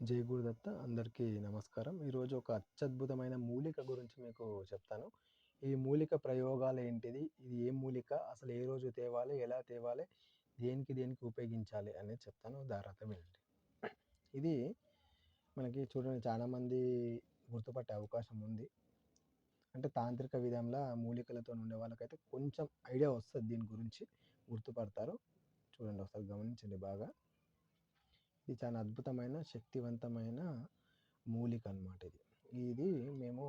జై గురుదత్త అందరికీ నమస్కారం. ఈరోజు ఒక అత్యద్భుతమైన మూలిక గురించి మీకు చెప్తాను. ఈ మూలిక ప్రయోగాలు ఏంటిది? ఇది ఏ మూలిక? అసలు ఏ రోజు తేవాలి? ఎలా తేవాలి? దేనికి దేనికి ఉపయోగించాలి? అనేది చెప్తాను. దారాత ఏంటి ఇది మనకి చూడండి చాలామంది గుర్తుపట్టే అవకాశం ఉంది. అంటే తాంత్రిక విధంలో మూలికలతో ఉండే వాళ్ళకైతే కొంచెం ఐడియా వస్తుంది దీని గురించి గుర్తుపడతారు. చూడండి ఒకసారి గమనించండి బాగా. ఇది చాలా అద్భుతమైన శక్తివంతమైన మూలిక అనమాట ఇది. ఇది మేము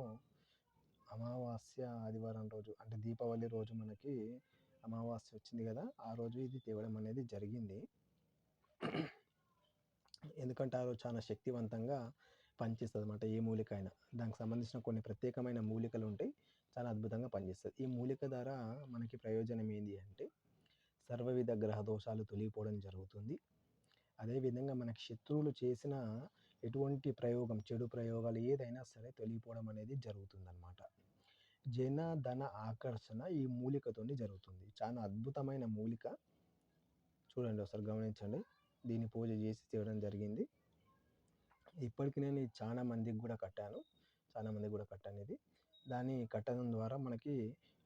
అమావాస్య ఆదివారం రోజు అంటే దీపావళి రోజు మనకి అమావాస్య వచ్చింది కదా ఆ రోజు ఇది తేవడం అనేది జరిగింది. ఎందుకంటే ఆ రోజు చాలా శక్తివంతంగా పనిచేస్తుంది అనమాట ఏ మూలిక అయినా దానికి సంబంధించిన కొన్ని ప్రత్యేకమైన మూలికలు ఉంటాయి చాలా అద్భుతంగా పనిచేస్తుంది. ఈ మూలిక ద్వారా మనకి ప్రయోజనం ఏంటి అంటే సర్వవిధ గ్రహ దోషాలు తొలగిపోవడం జరుగుతుంది. అదేవిధంగా మనకి శత్రువులు చేసిన ఎటువంటి ప్రయోగం చెడు ప్రయోగాలు ఏదైనా సరే తొలగిపోవడం అనేది జరుగుతుందన్నమాట. జన ధన ఆకర్షణ ఈ మూలికతోనే జరుగుతుంది. చాలా అద్భుతమైన మూలిక. చూడండి ఒకసారి గమనించండి. దీన్ని పూజ చేసి చేయడం జరిగింది. ఇప్పటికి నేను చాలా మందికి కూడా కట్టాను. చాలా మందికి కూడా కట్టాను ఇది. దాన్ని కట్టడం ద్వారా మనకి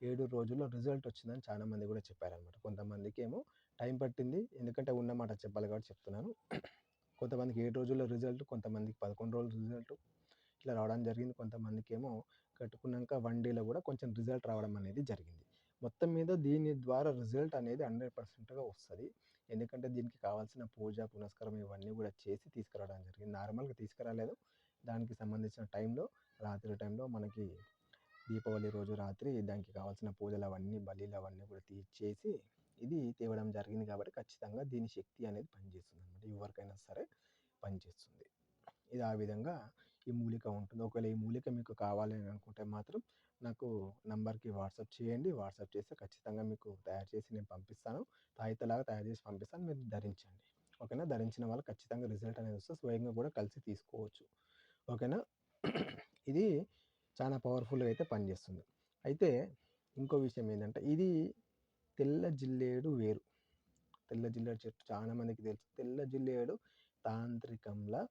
ఏడు రోజుల్లో రిజల్ట్ వచ్చిందని చాలా మంది కూడా చెప్పారనమాట కొంతమందికి ఏమో టైం పట్టింది. ఎందుకంటే ఉన్నమాట చెప్పాలి కాబట్టి చెప్తున్నాను. కొంతమందికి ఏడు రోజుల్లో రిజల్ట్ కొంతమందికి పదకొండు రోజుల రిజల్ట్ ఇట్లా రావడం జరిగింది. కొంతమందికి ఏమో కట్టుకున్నాక వన్ డేలో కూడా కొంచెం రిజల్ట్ రావడం అనేది జరిగింది. మొత్తం మీద దీని ద్వారా రిజల్ట్ అనేది హండ్రెడ్ పర్సెంట్గా వస్తుంది. ఎందుకంటే దీనికి కావాల్సిన పూజ పునస్కారం ఇవన్నీ కూడా చేసి తీసుకురావడం జరిగింది. నార్మల్గా తీసుకురాలేదు. దానికి సంబంధించిన టైంలో రాత్రి టైంలో మనకి దీపావళి రోజు రాత్రి దానికి కావాల్సిన పూజలు అవన్నీ బలీలు అవన్నీ కూడా తీసేసి ఇది తేవడం జరిగింది కాబట్టి ఖచ్చితంగా దీని శక్తి అనేది పనిచేస్తుంది అనమాట ఎవరికైనా సరే పనిచేస్తుంది. ఇది ఆ విధంగా ఈ మూలిక ఉంటుంది. ఒకవేళ ఈ మూలిక మీకు కావాలి అని అనుకుంటే మాత్రం నాకు నంబర్కి వాట్సాప్ చేయండి. వాట్సాప్ చేస్తే ఖచ్చితంగా మీకు తయారు చేసి నేను పంపిస్తాను. తాయితలాగా తయారు చేసి పంపిస్తాను. మీరు ధరించండి. ఓకేనా? ధరించిన వాళ్ళు ఖచ్చితంగా రిజల్ట్ అనేది వస్తే స్వయంగా కూడా కలిసి తీసుకోవచ్చు. ఓకేనా? ఇది చాలా పవర్ఫుల్గా అయితే పనిచేస్తుంది. అయితే ఇంకో విషయం ఏంటంటే ఇది తెల్ల జిల్లేడు వేరు. తెల్ల జిల్లేడు చెట్టు చాలా మందికి తెలుసు. తెల్ల జిల్లేడు తాంత్రికంలో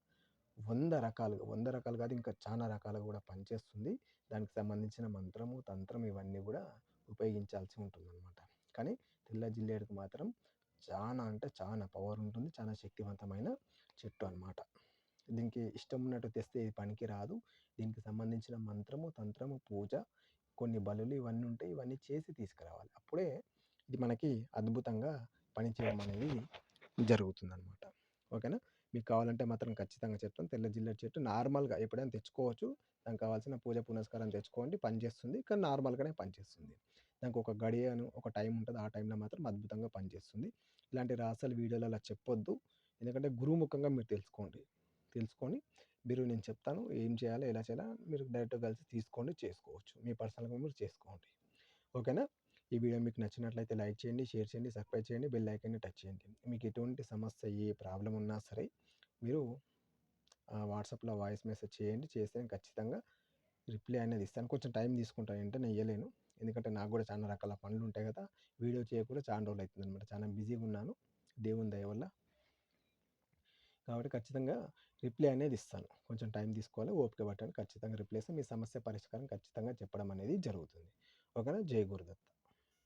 వంద రకాలుగా వంద రకాలు కాదు ఇంకా చాలా రకాలుగా కూడా పనిచేస్తుంది. దానికి సంబంధించిన మంత్రము తంత్రం ఇవన్నీ కూడా ఉపయోగించాల్సి ఉంటుంది అనమాట కానీ తెల్ల జిల్లేడుకు మాత్రం చాలా అంటే చాలా పవర్ ఉంటుంది చాలా శక్తివంతమైన చెట్టు అనమాట దీనికి ఇష్టం ఉన్నట్టు తెస్తే ఇది పనికి రాదు. దీనికి సంబంధించిన మంత్రము తంత్రము పూజ కొన్ని బలులు ఇవన్నీ ఉంటాయి ఇవన్నీ చేసి తీసుకురావాలి. అప్పుడే ఇది మనకి అద్భుతంగా పనిచేయడం అనేది జరుగుతుందన్నమాట ఓకేనా? మీకు కావాలంటే మాత్రం ఖచ్చితంగా చెప్తాను. తెల్ల జిల్లెట్ చెట్టు నార్మల్గా ఎప్పుడైనా తెచ్చుకోవచ్చు. దానికి కావాల్సిన పూజ పునస్కారం తెచ్చుకోండి పనిచేస్తుంది కానీ నార్మల్గానే పనిచేస్తుంది దానికి ఒక గడియను ఒక టైం ఉంటుంది. ఆ టైంలో మాత్రం అద్భుతంగా పనిచేస్తుంది ఇలాంటి రాసలు వీడియోలు అలా చెప్పొద్దు. ఎందుకంటే గురుముఖంగా మీరు తెలుసుకోండి. తెలుసుకొని మీరు నేను చెప్తాను ఏం చేయాలో ఎలా చేయాలో మీరు డైరెక్ట్గా కలిసి తీసుకోండి చేసుకోవచ్చు. మీ పర్సనల్గా మీరు చేసుకోండి. ఓకేనా? ఈ వీడియో మీకు నచ్చినట్లయితే లైక్ చేయండి షేర్ చేయండి సబ్స్క్రైబ్ చేయండి బెల్ ఐకాన్ని టచ్ చేయండి. మీకు ఎటువంటి సమస్య ఏ ప్రాబ్లం ఉన్నా సరే మీరు వాట్సాప్లో వాయిస్ మెసేజ్ చేయండి. చేస్తే ఖచ్చితంగా రిప్లై అనేది ఇస్తాను. కొంచెం టైం తీసుకుంటాను అంటే నేను ఇవ్వలేను ఎందుకంటే నాకు కూడా చాలా రకాల పనులు ఉంటాయి కదా. వీడియో చేయకుండా చాలా రోజులు అవుతుంది అనమాట చాలా బిజీగా ఉన్నాను. దేవుని దయ వల్ల. కాబట్టి ఖచ్చితంగా రిప్లై అనేది ఇస్తాను. కొంచెం టైం తీసుకోవాలి. ఓపిక పట్టండి. ఖచ్చితంగా రిప్లై ఇస్తాను. మీ సమస్య పరిష్కారం ఖచ్చితంగా చెప్పడం అనేది జరుగుతుంది. ఓకేనా? జై గురుదత్త.